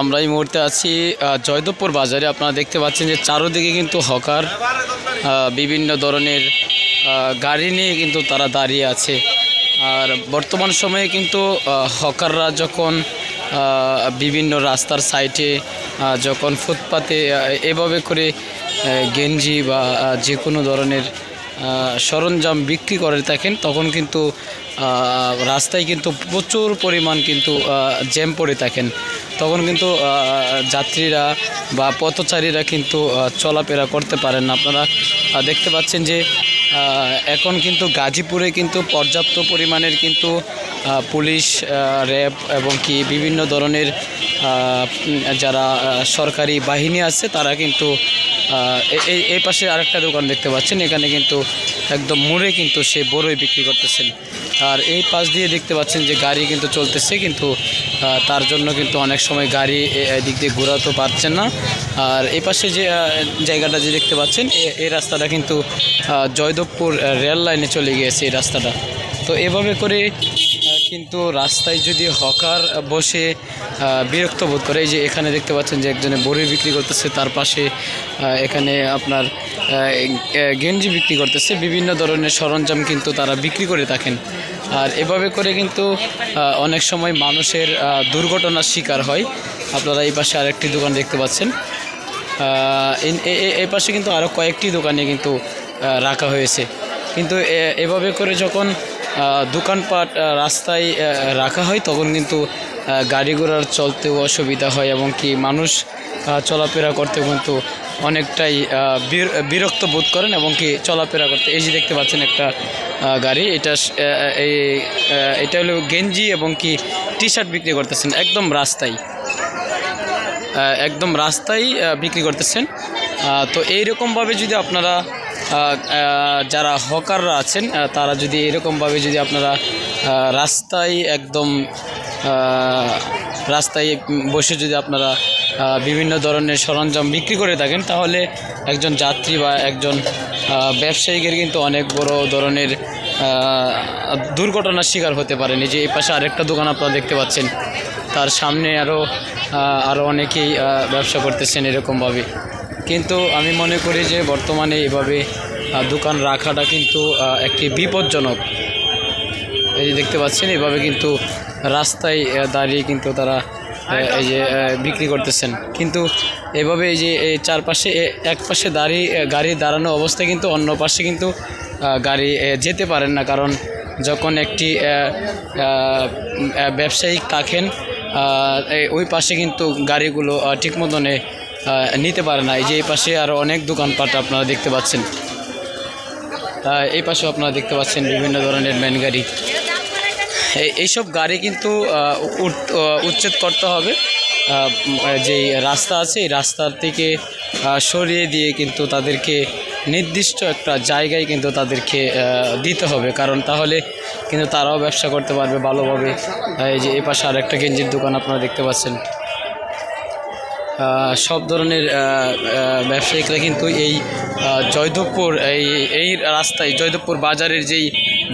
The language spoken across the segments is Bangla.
আমরা এই মুহূর্তে আছি জয়দেবপুর বাজারে। আপনারা দেখতে পাচ্ছেন যে চারোদিকে কিন্তু হকার বিভিন্ন ধরনের গাড়ি নিয়ে কিন্তু তারা দাঁড়িয়ে আছে। আর বর্তমান সময়ে কিন্তু হকাররা যখন বিভিন্ন রাস্তার সাইটে যখন ফুটপাতে এভাবে করে গেঞ্জি বা যে কোনো ধরনের সরঞ্জাম বিক্রি করে থাকেন, তখন কিন্তু রাস্তায় কিন্তু প্রচুর পরিমাণ কিন্তু জ্যাম পড়ে থাকেন। তখন কিন্তু যাত্রীরা বা পথচারীরা কিন্তু চলাফেরা করতে পারেন না। আপনারা দেখতে পাচ্ছেন যে এখন কিন্তু গাজীপুরে কিন্তু পর্যাপ্ত পরিমাণের কিন্তু পুলিশ র্যাব এবং কি বিভিন্ন ধরনের যারা সরকারি বাহিনী আছে, তারা কিন্তু এই পাশে আরেকটা দোকান দেখতে পাচ্ছেন। এখানে কিন্তু একদম মোড়ে কিন্তু সে বড়ই বিক্রি করতেছেন। আর এই পাশ দিয়ে দেখতে পাচ্ছেন যে গাড়ি কিন্তু চলতেছে, কিন্তু তার জন্য কিন্তু অনেক সময় গাড়ি এদিক দিয়ে ঘোরাতে পারছেন না। আর এই পাশে যে জায়গাটা যে দেখতে পাচ্ছেন এই রাস্তাটা কিন্তু জয়দেবপুর রেল লাইনে চলে গিয়েছে এই রাস্তাটা। তো এভাবে করে কিন্তু রাস্তায় যদি হকার বসে বিরক্ত বোধ করে, এই যে এখানে দেখতে পাচ্ছেন যে একজনে বড়ি বিক্রি করতেছে, তার পাশে এখানে আপনার গেঞ্জি বিক্রি করতেছে, বিভিন্ন ধরনের সরঞ্জাম কিন্তু তারা বিক্রি করে থাকেন। আর এভাবে করে কিন্তু অনেক সময় মানুষের দুর্ঘটনার শিকার হয়। আপনারা এই পাশে আরেকটি দোকান দেখতে পাচ্ছেন। এই- পাশে কিন্তু আরও কয়েকটি দোকানে কিন্তু রাখা হয়েছে। কিন্তু এভাবে করে যখন দোকানপাট রাস্তায় রাখা হয়, তখন কিন্তু গাড়ি ঘোড়ার চলতেও অসুবিধা হয় এবং কি মানুষ চলাফেরা করতে কিন্তু অনেকটাই বির- বিরক্ত বোধ করেন এবং কি চলাফেরা করতে। এই যে দেখতে পাচ্ছেন একটা গাড়ি, এটা এই এটা হলো গেঞ্জি এবং কি টি শার্ট বিক্রি করতেছেন, একদম রাস্তায়। একদম রাস্তায় বিক্রি করতেছেন। তো এইরকমভাবে যদি আপনারা যারা হকাররা আছেন তারা যদি এরকমভাবে যদি আপনারা রাস্তায় একদম রাস্তায় বসে যদি আপনারা বিভিন্ন ধরনের সরঞ্জাম বিক্রি করে থাকেন, তাহলে একজন যাত্রী বা একজন ব্যবসায়ীদের কিন্তু অনেক বড় ধরনের দুর্ঘটনার শিকার হতে পারেন এই যে এই পাশে আরেকটা দোকান আপনারা দেখতে পাচ্ছেন, তার সামনে আরও আরও অনেকেই ব্যবসা করতেছেন এরকমভাবে। কিন্তু আমি মনে করি যে বর্তমানে এভাবে দোকান রাখাটা কিন্তু একটি বিপজ্জনক। এই যে দেখতে পাচ্ছেন, এভাবে কিন্তু রাস্তায় দাঁড়িয়ে কিন্তু তারা এই যে বিক্রি করতেছেন। কিন্তু এভাবে এই যে এই চারপাশে এক পাশে দাঁড়িয়ে গাড়ি দাঁড়ানো অবস্থায় কিন্তু অন্য পাশে কিন্তু গাড়ি যেতে পারেন না। কারণ যখন একটি ব্যবসায়িক থাকেন ওই পাশে কিন্তু গাড়িগুলো ঠিক মতনে নিতে পারে না। এই যে এই পাশে আরও অনেক দোকানপাট আপনারা দেখতে পাচ্ছেন। এই পাশেও আপনারা দেখতে পাচ্ছেন বিভিন্ন ধরনের ম্যান গাড়ি। এইসব গাড়ি কিন্তু উচ্ছেদ করতে হবে। যেই রাস্তা আছে, এই রাস্তার থেকে সরিয়ে দিয়ে কিন্তু তাদেরকে নির্দিষ্ট একটা জায়গায় কিন্তু তাদেরকে দিতে হবে। কারণ তাহলে কিন্তু তারাও ব্যবসা করতে পারবে ভালোভাবে। এই যে এই পাশে আরেকটা গেঞ্জির দোকান আপনারা দেখতে পাচ্ছেন। সব ধরনের ব্যবসায়িকরা কিন্তু এই জয়দেবপুর, এই এই রাস্তায়, জয়দেবপুর বাজারের যেই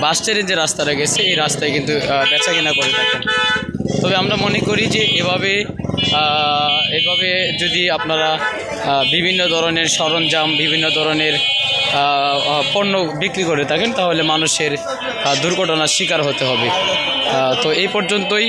বাস স্ট্যান্ডের যে রাস্তাটা গেছে, এই রাস্তায় কিন্তু বেচা কেনা করে থাকেন। তবে আমরা মনে করি যে এভাবে এভাবে যদি আপনারা বিভিন্ন ধরনের সরঞ্জাম, বিভিন্ন ধরনের পণ্য বিক্রি করে থাকেন, তাহলে মানুষের দুর্ঘটনার শিকার হতে হবে। তো এই পর্যন্তই।